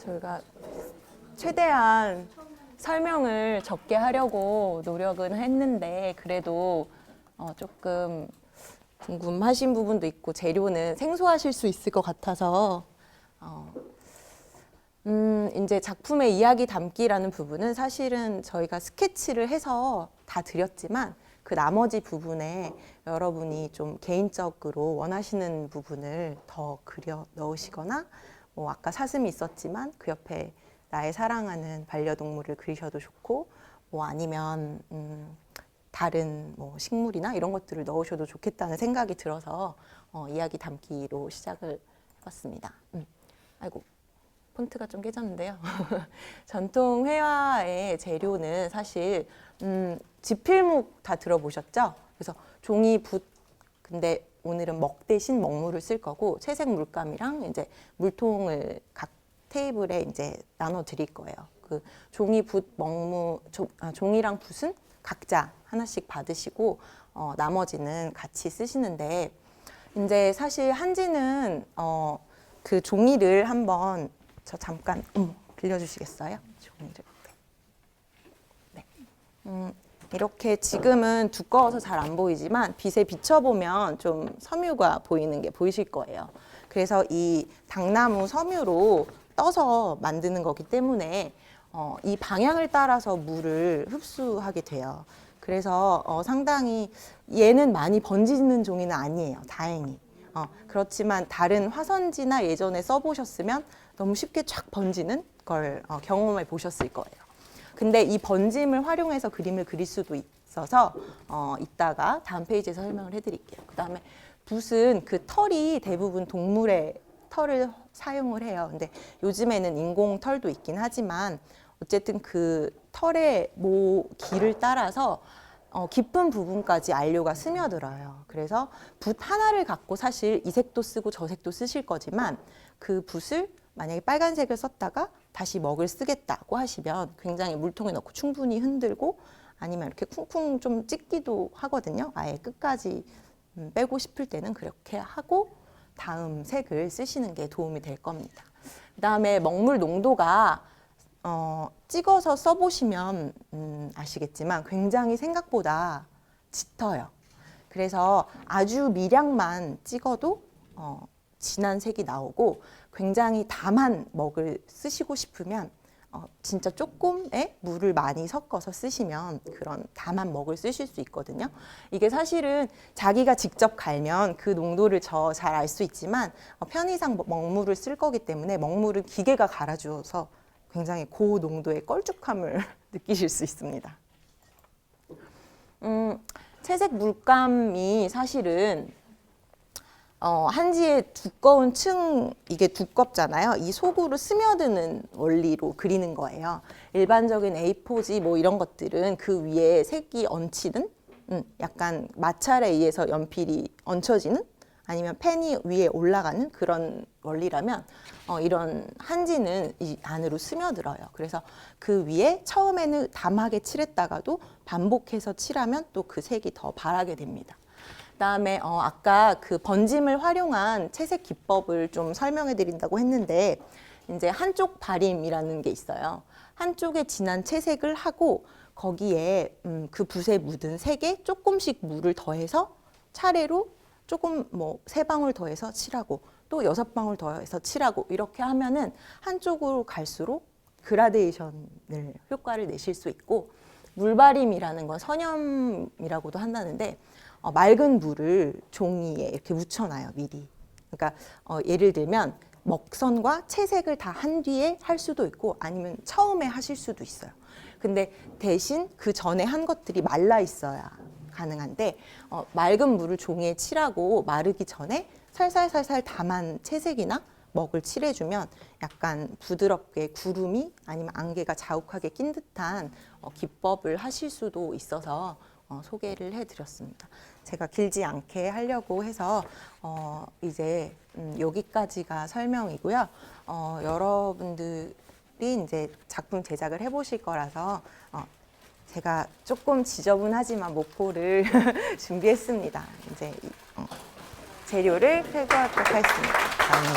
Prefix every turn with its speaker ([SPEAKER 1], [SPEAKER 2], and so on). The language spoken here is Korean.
[SPEAKER 1] 저희가 최대한 설명을 적게 하려고 노력은 했는데 그래도 어, 조금 궁금하신 부분도 있고 재료는 생소하실 수 있을 것 같아서 어, 음, 이제 작품의 이야기 담기라는 부분은 사실은 저희가 스케치를 해서 다 드렸지만 그 나머지 부분에 여러분이 좀 개인적으로 원하시는 부분을 더 그려 넣으시거나 뭐 아까 사슴이 있었지만 그 옆에 나의 사랑하는 반려동물을 그리셔도 좋고 뭐 아니면 음, 다른 뭐 식물이나 이런 것들을 넣으셔도 좋겠다는 생각이 들어서 어, 이야기 담기로 시작을 해봤습니다. 음. 아이고 폰트가 좀 깨졌는데요. 전통 회화의 재료는 사실 음, 지필목 다 들어보셨죠? 그래서 종이 붓 근데 오늘은 먹 대신 먹물을 쓸 거고 채색 물감이랑 이제 물통을 각 테이블에 이제 나눠 드릴 거예요. 그 종이 붓 먹무 조, 아, 종이랑 붓은 각자 하나씩 받으시고 어, 나머지는 같이 쓰시는데 이제 사실 한지는 어, 그 종이를 한번 저 잠깐 음, 빌려주시겠어요? 종이를. 네. 음, 이렇게 지금은 두꺼워서 잘 안 보이지만 빛에 비춰보면 좀 섬유가 보이는 게 보이실 거예요. 그래서 이 당나무 섬유로 떠서 만드는 거기 때문에 어, 이 방향을 따라서 물을 흡수하게 돼요. 그래서 어, 상당히 얘는 많이 번지는 종이는 아니에요. 다행히. 어, 그렇지만 다른 화선지나 예전에 써보셨으면 너무 쉽게 쫙 번지는 걸 어, 경험해 보셨을 거예요. 근데 이 번짐을 활용해서 그림을 그릴 수도 있어서 어, 이따가 다음 페이지에서 설명을 해드릴게요. 그 다음에 붓은 그 털이 대부분 동물의 털을 사용을 해요. 근데 요즘에는 인공 털도 있긴 하지만 어쨌든 그 털의 모 길을 따라서 어, 깊은 부분까지 안료가 스며들어요. 그래서 붓 하나를 갖고 사실 이 색도 쓰고 저 색도 쓰실 거지만 그 붓을 만약에 빨간색을 썼다가 다시 먹을 쓰겠다고 하시면 굉장히 물통에 넣고 충분히 흔들고 아니면 이렇게 쿵쿵 좀 찍기도 하거든요. 아예 끝까지 음, 빼고 싶을 때는 그렇게 하고 다음 색을 쓰시는 게 도움이 될 겁니다. 그 다음에 먹물 농도가 어, 찍어서 써보시면 음, 아시겠지만 굉장히 생각보다 짙어요. 그래서 아주 미량만 찍어도 어, 진한 색이 나오고 굉장히 담한 먹을 쓰시고 싶으면 어, 진짜 조금의 물을 많이 섞어서 쓰시면 그런 담한 먹을 쓰실 수 있거든요. 이게 사실은 자기가 직접 갈면 그 농도를 저 잘 알 수 있지만 어, 편의상 먹- 먹물을 쓸 거기 때문에 먹물은 기계가 갈아주어서 굉장히 고 농도의 걸쭉함을 느끼실 수 있습니다. 음, 채색 물감이 사실은 어, 한지의 두꺼운 층 이게 두껍잖아요. 이 속으로 스며드는 원리로 그리는 거예요. 일반적인 A4지 뭐 이런 것들은 그 위에 색이 얹히는 음, 약간 마찰에 의해서 연필이 얹혀지는 아니면 펜이 위에 올라가는 그런 원리라면 어, 이런 한지는 이 안으로 스며들어요. 그래서 그 위에 처음에는 담하게 칠했다가도 반복해서 칠하면 또 그 색이 더 바라게 됩니다. 그다음에 어, 아까 그 번짐을 활용한 채색 기법을 좀 설명해 드린다고 했는데 이제 한쪽 발임이라는 게 있어요. 한쪽에 진한 채색을 하고 거기에 음, 그 붓에 묻은 색에 조금씩 물을 더해서 차례로 조금 뭐 세 방울 더해서 칠하고 또 여섯 방울 더해서 칠하고 이렇게 하면은 한쪽으로 갈수록 그라데이션을 효과를 내실 수 있고 물발임이라는 건 선염이라고도 한다는데 어, 맑은 물을 종이에 이렇게 묻혀놔요 미리. 그러니까 어, 예를 들면 먹선과 채색을 다 한 뒤에 할 수도 있고 아니면 처음에 하실 수도 있어요. 근데 대신 그 전에 한 것들이 말라 있어야 가능한데 어, 맑은 물을 종이에 칠하고 마르기 전에 살살살살 담한 채색이나 먹을 칠해주면 약간 부드럽게 구름이 아니면 안개가 자욱하게 낀 듯한 어, 기법을 하실 수도 있어서 어, 소개를 해드렸습니다. 제가 길지 않게 하려고 해서 어, 이제 음, 여기까지가 설명이고요. 어, 여러분들이 이제 작품 제작을 해보실 거라서 어, 제가 조금 지저분하지만 목포를 준비했습니다. 이제 이, 어, 재료를 펴도록 하겠습니다. 감사합니다.